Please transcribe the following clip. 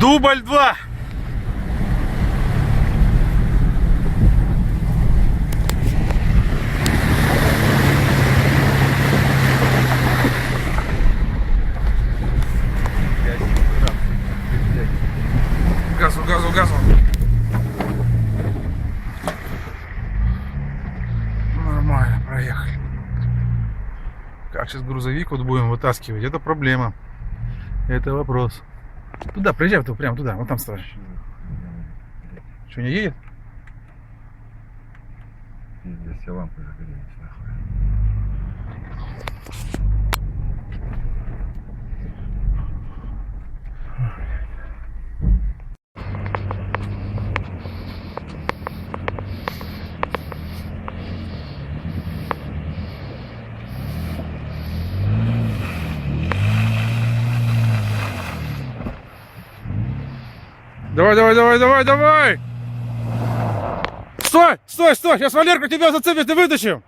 Дубль 2. Газу, газу, газу. Нормально, проехали. Как сейчас грузовик вот будем вытаскивать, это проблема. Это вопрос. Туда, приезжай, вот прямо туда, вот там стой. Что, не едет? Пиздец, все лампы загорелись, нахуй. Давай, давай, давай, давай, давай! Стой, стой, стой! Сейчас Валерка тебя зацепит и вытащим!